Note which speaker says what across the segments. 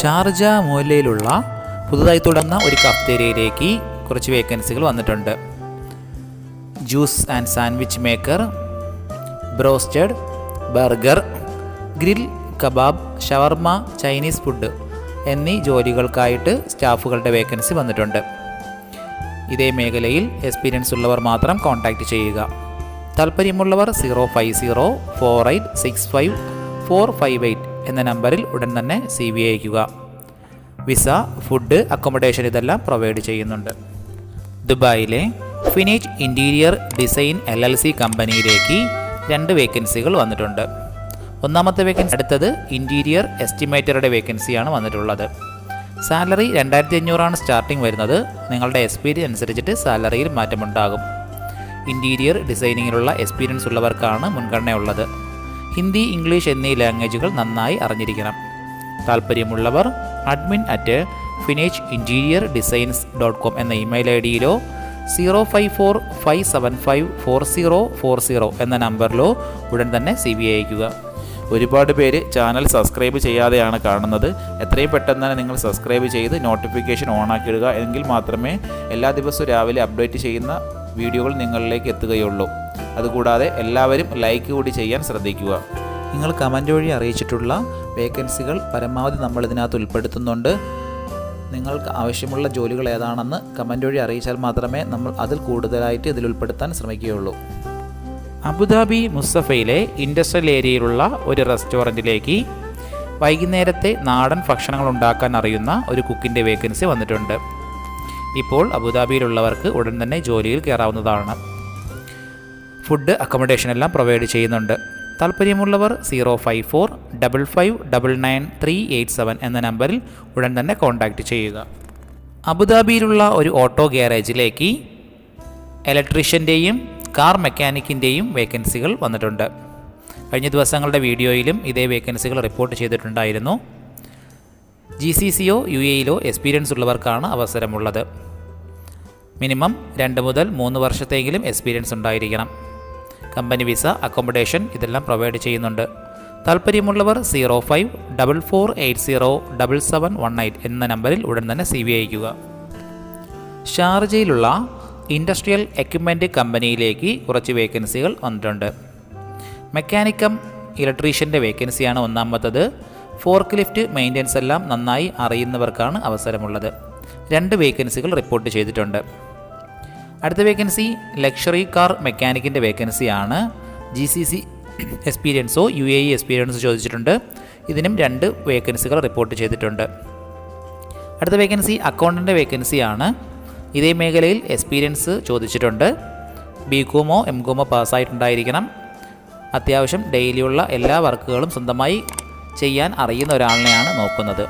Speaker 1: Sharjah മൂലയിലുള്ള പുതുതായി തുടർന്ന ഒരു കഫ്തേരിയയിലേക്ക് കുറച്ച് വേക്കൻസികൾ വന്നിട്ടുണ്ട്. Juice and sandwich maker broasted burger grill kebab shawarma Chinese food എന്നീ ജോലികൾക്കായിട്ട് സ്റ്റാഫുകളുടെ വേക്കൻസി വന്നിട്ടുണ്ട്. ഇതേ മേഖലയിൽ എക്സ്പീരിയൻസ് ഉള്ളവർ മാത്രം കോൺടാക്റ്റ് ചെയ്യുക. താല്പര്യമുള്ളവർ zero five zero four eight six five four five eight എന്ന നമ്പറിൽ ഉടൻ തന്നെ സി വി അയക്കുക വിസ ഫുഡ് അക്കോമഡേഷൻ ഇതെല്ലാം പ്രൊവൈഡ് ചെയ്യുന്നുണ്ട്. ദുബായിലെ finish interior design L L C കമ്പനിയിലേക്ക് രണ്ട് വേക്കൻസികൾ വന്നിട്ടുണ്ട്. ഒന്നാമത്തെ വേക്കൻസി അടുത്തത് ഇന്റീരിയർ എസ്റ്റിമേറ്ററുടെ വേക്കൻസിയാണ് വന്നിട്ടുള്ളത്. സാലറി രണ്ടായിരത്തി അഞ്ഞൂറാണ് സ്റ്റാർട്ടിംഗ് വരുന്നത്. നിങ്ങളുടെ എക്സ്പീരിയൻസ് അനുസരിച്ചിട്ട് സാലറിയിൽ മാറ്റമുണ്ടാകും. ഇന്റീരിയർ ഡിസൈനിങ്ങിലുള്ള എക്സ്പീരിയൻസ് ഉള്ളവർക്കാണ് മുൻഗണനയുള്ളത്. ഹിന്ദി ഇംഗ്ലീഷ് എന്നീ ലാംഗ്വേജുകൾ നന്നായി അറിഞ്ഞിരിക്കണം. താല്പര്യമുള്ളവർ admin at Finage interior designs dot com എന്ന email I ഡിയിലോ zero five four five seven five four zero four zero എന്ന നമ്പറിലോ ഉടൻ തന്നെ സി ബി അയക്കുക
Speaker 2: ഒരുപാട് പേര് ചാനൽ സബ്സ്ക്രൈബ് ചെയ്യാതെയാണ് കാണുന്നത്. എത്രയും പെട്ടെന്ന് തന്നെ നിങ്ങൾ സബ്സ്ക്രൈബ് ചെയ്ത് നോട്ടിഫിക്കേഷൻ ഓൺ ആക്കിയിടുക എങ്കിൽ മാത്രമേ എല്ലാ ദിവസവും രാവിലെ അപ്ഡേറ്റ് ചെയ്യുന്ന വീഡിയോകൾ നിങ്ങളിലേക്ക് എത്തുകയുള്ളൂ. അതുകൂടാതെ എല്ലാവരും ലൈക്ക് കൂടി ചെയ്യാൻ ശ്രദ്ധിക്കുക.
Speaker 1: നിങ്ങൾ കമന്റ് വഴി അറിയിച്ചിട്ടുള്ള വേക്കൻസികൾ പരമാവധി നമ്മൾ ഇതിനകത്ത് ഉൾപ്പെടുത്തുന്നുണ്ട്. നിങ്ങൾക്ക് ആവശ്യമുള്ള ജോലികൾ ഏതാണെന്ന് കമന്റ് വഴി അറിയിച്ചാൽ മാത്രമേ നമ്മൾ അതിൽ കൂടുതലായിട്ട് ഇതിൽ ഉൾപ്പെടുത്താൻ ശ്രമിക്കുകയുള്ളൂ.
Speaker 2: അബുദാബി മുസഫയിലെ ഇൻഡസ്ട്രിയൽ ഏരിയയിലുള്ള ഒരു റെസ്റ്റോറന്റിലേക്ക് വൈകുന്നേരത്തെ നാടൻ ഭക്ഷണങ്ങൾ ഉണ്ടാക്കാൻ അറിയുന്ന ഒരു കുക്കിന്റെ വേക്കൻസി വന്നിട്ടുണ്ട്. ഇപ്പോൾ അബുദാബിയിലുള്ളവർക്ക് ഉടൻ തന്നെ ജോലിയിൽ കയറാവുന്നതാണ്. ഫുഡ് അക്കോമഡേഷൻ എല്ലാം പ്രൊവൈഡ് ചെയ്യുന്നുണ്ട്. താല്പര്യമുള്ളവർ zero five four double five double nine three eight seven എന്ന നമ്പറിൽ ഉടൻ തന്നെ കോൺടാക്റ്റ് ചെയ്യുക. അബുദാബിയിലുള്ള ഒരു ഓട്ടോ ഗ്യാരേജിലേക്ക് ഇലക്ട്രീഷ്യന്റെയും കാർ മെക്കാനിക്കിന്റെയും വേക്കൻസികൾ വന്നിട്ടുണ്ട്. കഴിഞ്ഞ ദിവസങ്ങളുടെ വീഡിയോയിലും ഇതേ വേക്കൻസികൾ റിപ്പോർട്ട് ചെയ്തിട്ടുണ്ടായിരുന്നു. ജി സി സിയോ യു എയിലോ എക്സ്പീരിയൻസ് ഉള്ളവർക്കാണ് അവസരമുള്ളത്. മിനിമം രണ്ട് മുതൽ മൂന്ന് വർഷത്തെങ്കിലും എക്സ്പീരിയൻസ് ഉണ്ടായിരിക്കണം. കമ്പനി വിസ അക്കോമഡേഷൻ ഇതെല്ലാം പ്രൊവൈഡ് ചെയ്യുന്നുണ്ട്. താല്പര്യമുള്ളവർ zero five double four eight zero double seven one eight എന്ന നമ്പറിൽ ഉടൻ തന്നെ സി വി അയക്കുക ഷാർജയിലുള്ള ഇൻഡസ്ട്രിയൽ എക്യുപ്മെന്റ് കമ്പനിയിലേക്ക് കുറച്ച് വേക്കൻസികൾ വന്നിട്ടുണ്ട്. മെക്കാനിക്കം ഇലക്ട്രീഷ്യന്റെ വേക്കൻസിയാണ് ഒന്നാമത്തത്. ഫോർക്ക് ലിഫ്റ്റ് മെയിന്റെനൻസ് എല്ലാം നന്നായി അറിയുന്നവർക്കാണ് അവസരമുള്ളത്. രണ്ട് വേക്കൻസികൾ റിപ്പോർട്ട് ചെയ്തിട്ടുണ്ട്. അടുത്ത വേക്കൻസി ലക്ഷറി കാർ മെക്കാനിക്കിന്റെ വേക്കൻസിയാണ് ജി സി സി എക്സ്പീരിയൻസോ യു എ ഇ എക്സ്പീരിയൻസോ ചോദിച്ചിട്ടുണ്ട്. ഇതിനും രണ്ട് വേക്കൻസികൾ റിപ്പോർട്ട് ചെയ്തിട്ടുണ്ട്. അടുത്ത വേക്കൻസി അക്കൗണ്ടന്റ് വേക്കൻസിയാണ് ഇതേ മേഖലയിൽ എക്സ്പീരിയൻസ് ചോദിച്ചിട്ടുണ്ട്. ബി കോമോ എം കോമോ പാസ്സായിട്ടുണ്ടായിരിക്കണം അത്യാവശ്യം ഡെയിലിയുള്ള എല്ലാ വർക്കുകളും സ്വന്തമായി ചെയ്യാൻ അറിയുന്ന ഒരാളിനെയാണ് നോക്കുന്നത്.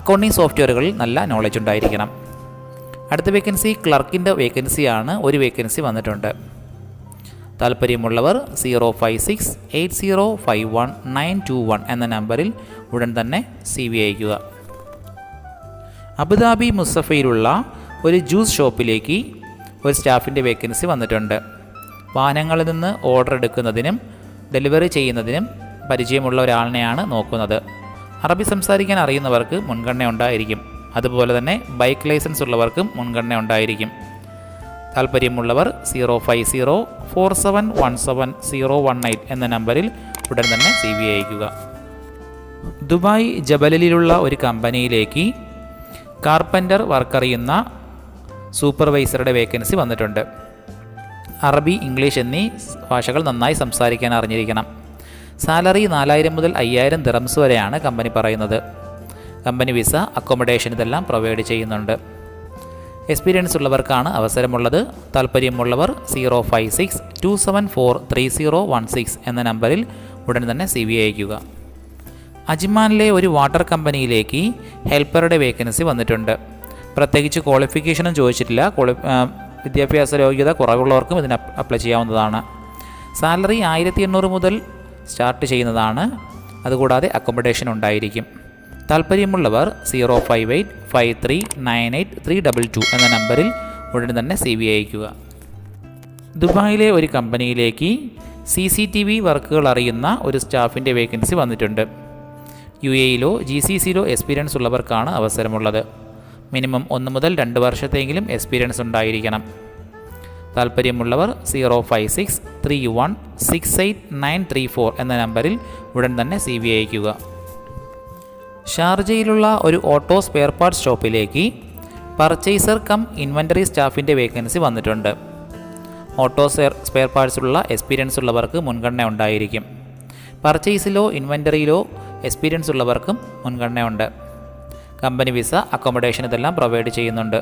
Speaker 2: അക്കൗണ്ടിങ് സോഫ്റ്റ്വെയറുകളിൽ നല്ല നോളജ് ഉണ്ടായിരിക്കണം. അടുത്ത വേക്കൻസി ക്ലർക്കിന്റെ വേക്കൻസിയാണ് ഒരു വേക്കൻസി വന്നിട്ടുണ്ട്. താല്പര്യമുള്ളവർ zero five six eight zero five one nine two one എന്ന നമ്പറിൽ ഉടൻ തന്നെ സി വി അയക്കുക അബുദാബി മുസഫയിലുള്ള ഒരു ജ്യൂസ് ഷോപ്പിലേക്ക് ഒരു സ്റ്റാഫിന്റെ വേക്കൻസി വന്നിട്ടുണ്ട്. വാഹനങ്ങളിൽ നിന്ന് ഓർഡർ എടുക്കുന്നതിനും ഡെലിവറി ചെയ്യുന്നതിനും പരിചയമുള്ള ഒരാളിനെയാണ് നോക്കുന്നത്. അറബി സംസാരിക്കാൻ അറിയുന്നവർക്ക് മുൻഗണന ഉണ്ടായിരിക്കും. അതുപോലെ തന്നെ ബൈക്ക് ലൈസൻസ് ഉള്ളവർക്കും മുൻഗണന ഉണ്ടായിരിക്കും. താല്പര്യമുള്ളവർ zero five zero four seven one seven zero one eight എന്ന നമ്പറിൽ ഉടൻ തന്നെ സി വി അയക്കുക ദുബായ് ജബലിലുള്ള ഒരു കമ്പനിയിലേക്ക് കാർപ്പന്റർ വർക്കറിയുന്ന സൂപ്പർവൈസറുടെ വേക്കൻസി വന്നിട്ടുണ്ട്. അറബി ഇംഗ്ലീഷ് എന്നീ ഭാഷകൾ നന്നായി സംസാരിക്കാൻ അറിഞ്ഞിരിക്കണം. സാലറി നാലായിരം മുതൽ അയ്യായിരം ദിറംസ് വരെയാണ് കമ്പനി പറയുന്നത്. കമ്പനി വിസ അക്കോമഡേഷൻ ഇതെല്ലാം പ്രൊവൈഡ് ചെയ്യുന്നുണ്ട്. എക്സ്പീരിയൻസ് ഉള്ളവർക്കാണ് അവസരമുള്ളത്. താല്പര്യമുള്ളവർ zero five six two seven four three zero one six എന്ന നമ്പറിൽ ഉടൻ തന്നെ സി വി അയക്കുക അജ്മാനിലെ ഒരു വാട്ടർ കമ്പനിയിലേക്ക് ഹെൽപ്പറുടെ വേക്കൻസി വന്നിട്ടുണ്ട്. പ്രത്യേകിച്ച് ക്വാളിഫിക്കേഷനും ചോദിച്ചിട്ടില്ല. വിദ്യാഭ്യാസ യോഗ്യത കുറവുള്ളവർക്കും ഇതിന് അപ്ലൈ ചെയ്യാവുന്നതാണ്. സാലറി ആയിരത്തി എണ്ണൂറ് മുതൽ സ്റ്റാർട്ട് ചെയ്യുന്നതാണ്. അതുകൂടാതെ അക്കോമഡേഷൻ ഉണ്ടായിരിക്കും. താല്പര്യമുള്ളവർ zero five eight five three nine eight three double two എന്ന നമ്പറിൽ ഉടൻ തന്നെ സി വി അയക്കുക ദുബായിലെ ഒരു കമ്പനിയിലേക്ക് സി സി ടി വി വർക്കുകൾ അറിയുന്ന ഒരു സ്റ്റാഫിന്റെ വേക്കൻസി വന്നിട്ടുണ്ട്. യു എയിലോ ജി സി സിയിലോ എക്സ്പീരിയൻസ് ഉള്ളവർക്കാണ് അവസരമുള്ളത്. മിനിമം ഒന്ന് മുതൽ രണ്ട് വർഷത്തെങ്കിലും എക്സ്പീരിയൻസ് ഉണ്ടായിരിക്കണം. താല്പര്യമുള്ളവർ zero five six three one six eight nine three four എന്ന നമ്പറിൽ ഉടൻ തന്നെ സി വി അയക്കുക ഷാർജയിലുള്ള ഒരു ഓട്ടോ സ്പെയർ പാർട്സ് ഷോപ്പിലേക്ക് പർച്ചേസർ കം ഇൻവെന്ററി സ്റ്റാഫിന്റെ വേക്കൻസി വന്നിട്ടുണ്ട്. ഓട്ടോ സ്പെയർ സ്പെയർ പാർട്സിലുള്ള എക്സ്പീരിയൻസ് ഉള്ളവർക്ക് മുൻഗണന ഉണ്ടായിരിക്കും. പർച്ചേസിലോ ഇൻവെന്ററിയിലോ എക്സ്പീരിയൻസ് ഉള്ളവർക്കും മുൻഗണനയുണ്ട് കമ്പനി വിസ അക്കോമഡേഷൻ ഇതെല്ലാം പ്രൊവൈഡ് ചെയ്യുന്നുണ്ട്.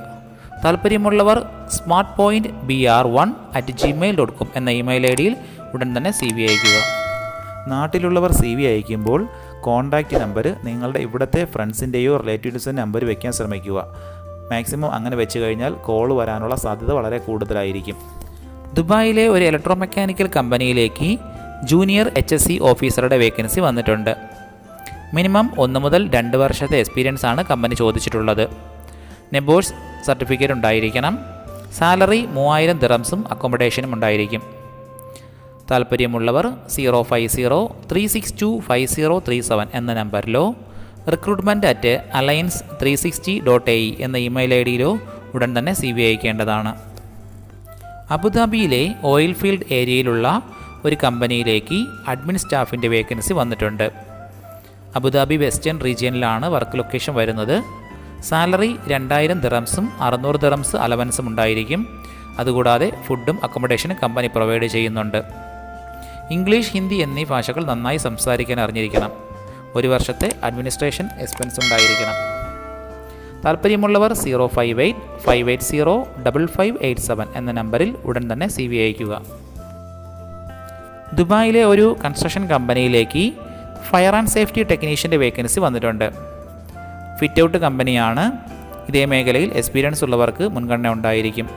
Speaker 2: താല്പര്യമുള്ളവർ smart point B R one at Gmail dot com എന്ന ഇമെയിൽ ഐ ഡിയിൽ ഉടൻ തന്നെ സി വി അയയ്ക്കുക.
Speaker 1: നാട്ടിലുള്ളവർ സി വി അയക്കുമ്പോൾ കോൺടാക്റ്റ് നമ്പർ നിങ്ങളുടെ ഇവിടുത്തെ ഫ്രണ്ട്സിന്റെയോ റിലേറ്റീവ്സിന്റെ നമ്പർ വയ്ക്കാൻ ശ്രമിക്കുക. മാക്സിമം അങ്ങനെ വെച്ച് കഴിഞ്ഞാൽ കോൾ വരാനുള്ള സാധ്യത വളരെ കൂടുതലായിരിക്കും.
Speaker 2: ദുബായിലെ ഒരു ഇലക്ട്രോ മെക്കാനിക്കൽ കമ്പനിയിലേക്ക് ജൂനിയർ എച്ച് എസ് സി ഓഫീസറുടെ വേക്കൻസി വന്നിട്ടുണ്ട്. മിനിമം ഒന്ന് മുതൽ രണ്ട് വർഷത്തെ എക്സ്പീരിയൻസ് ആണ് കമ്പനി ചോദിച്ചിട്ടുള്ളത്. നെബോഴ്സ് സർട്ടിഫിക്കറ്റ് ഉണ്ടായിരിക്കണം. സാലറി മൂവായിരം ദിറംസും അക്കോമഡേഷനും ഉണ്ടായിരിക്കും. താല്പര്യമുള്ളവർ zero five zero three six two five zero three seven എന്ന നമ്പറിലോ recruitment at alliance three sixty dot A എന്ന ഇമെയിൽ ഐ ഡിയിലോ ഉടൻ തന്നെ സി വി അയക്കേണ്ടതാണ്. അബുദാബിയിലെ ഓയിൽ ഫീൽഡ് ഏരിയയിലുള്ള ഒരു കമ്പനിയിലേക്ക് അഡ്മിൻ സ്റ്റാഫിന്റെ വേക്കൻസി വന്നിട്ടുണ്ട്. അബുദാബി വെസ്റ്റേൺ റീജിയനിലാണ് വർക്ക് ലൊക്കേഷൻ വരുന്നത്. സാലറി രണ്ടായിരം ദിറംസും അറുന്നൂറ് ദിറംസ് അലവൻസും ഉണ്ടായിരിക്കും. അതുകൂടാതെ ഫുഡും അക്കോമഡേഷനും കമ്പനി പ്രൊവൈഡ് ചെയ്യുന്നുണ്ട്. ഇംഗ്ലീഷ് ഹിന്ദി എന്നീ ഭാഷകൾ നന്നായി സംസാരിക്കാൻ അറിഞ്ഞിരിക്കണം. ഒരു വർഷത്തെ അഡ്മിനിസ്ട്രേഷൻ എക്സ്പെൻസ് ഉണ്ടായിരിക്കണം. താല്പര്യമുള്ളവർ zero five eight five eight zero double five eight seven എന്ന നമ്പറിൽ ഉടൻ തന്നെ സി വി അയക്കുക ദുബായിലെ ഒരു കൺസ്ട്രക്ഷൻ കമ്പനിയിലേക്ക് ഫയർ ആൻഡ് സേഫ്റ്റി ടെക്നീഷ്യന്റെ വേക്കൻസി വന്നിട്ടുണ്ട്. ഫിറ്റ് ഔട്ട് കമ്പനിയാണ്. ഇതേ മേഖലയിൽ എക്സ്പീരിയൻസ് ഉള്ളവർക്ക് മുൻഗണന ഉണ്ടായിരിക്കും.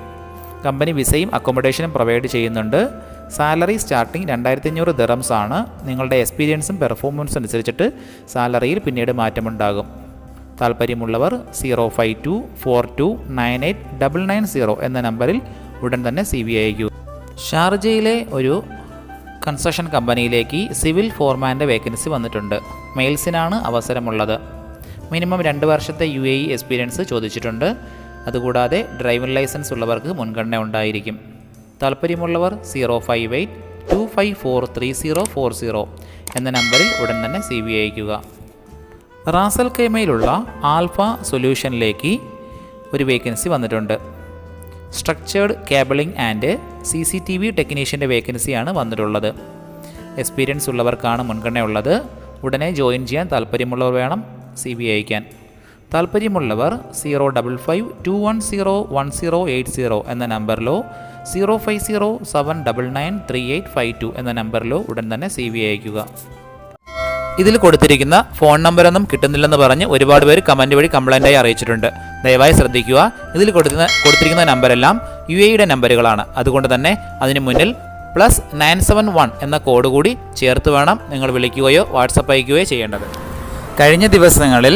Speaker 2: കമ്പനി വിസയും അക്കോമഡേഷനും പ്രൊവൈഡ് ചെയ്യുന്നുണ്ട്. സാലറി സ്റ്റാർട്ടിംഗ് രണ്ടായിരത്തി അഞ്ഞൂറ് ദിറംസ് ആണ്. നിങ്ങളുടെ എക്സ്പീരിയൻസും പെർഫോമൻസും അനുസരിച്ചിട്ട് സാലറിയിൽ പിന്നീട് മാറ്റമുണ്ടാകും. താല്പര്യമുള്ളവർ zero five two four two nine eight double nine zero എന്ന നമ്പറിൽ ഉടൻ തന്നെ സി വി അയക്കൂ ഷാർജയിലെ ഒരു കൺസ്ട്രക്ഷൻ കമ്പനിയിലേക്ക് സിവിൽ ഫോർമാന്റെ വേക്കൻസി വന്നിട്ടുണ്ട്. മെയിൽസിനാണ് അവസരമുള്ളത്. മിനിമം രണ്ട് വർഷത്തെ യു എ ഇ എക്സ്പീരിയൻസ് ചോദിച്ചിട്ടുണ്ട്. അതുകൂടാതെ ഡ്രൈവിംഗ് ലൈസൻസ് ഉള്ളവർക്ക് മുൻഗണന ഉണ്ടായിരിക്കും. താല്പര്യമുള്ളവർ zero five eight two five four three zero four zero എന്ന നമ്പറിൽ ഉടൻ തന്നെ സി വി അയക്കുക റാസൽ കേമയിലുള്ള ആൽഫ സൊല്യൂഷനിലേക്ക് ഒരു വേക്കൻസി വന്നിട്ടുണ്ട്. Structured cabling and C C T V ടെക്നീഷ്യന്റെ വേക്കൻസിയാണ് വന്നിട്ടുള്ളത്. എക്സ്പീരിയൻസ് ഉള്ളവർക്കാണ് മുൻഗണനയുള്ളത്. ഉടനെ ജോയിൻ ചെയ്യാൻ താല്പര്യമുള്ളവർ വേണം സി ബി അയക്കാൻ താല്പര്യമുള്ളവർ zero double five two one zero one zero eight zero എന്ന നമ്പറിലോ zero five zero seven double nine three eight five two എന്ന നമ്പറിലോ ഉടൻ തന്നെ സി വി അയക്കുക ഇതിൽ കൊടുത്തിരിക്കുന്ന ഫോൺ നമ്പറൊന്നും കിട്ടുന്നില്ലെന്ന് പറഞ്ഞ് ഒരുപാട് പേര് കമന്റ് വഴി കംപ്ലൈന്റായി അറിയിച്ചിട്ടുണ്ട്. ദയവായി ശ്രദ്ധിക്കുക. ഇതിൽ കൊടുക്കുന്ന കൊടുത്തിരിക്കുന്ന നമ്പരെല്ലാം യു എയുടെ നമ്പറുകളാണ്. അതുകൊണ്ട് തന്നെ അതിന് മുന്നിൽ പ്ലസ് നയൻ സെവൻ വൺ എന്ന കോഡ് കൂടി ചേർത്ത് വേണം നിങ്ങൾ വിളിക്കുകയോ വാട്സപ്പ് അയക്കുകയോ ചെയ്യേണ്ടത്. കഴിഞ്ഞ ദിവസങ്ങളിൽ